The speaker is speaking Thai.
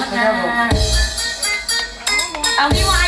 พัฒนาเอางี้วา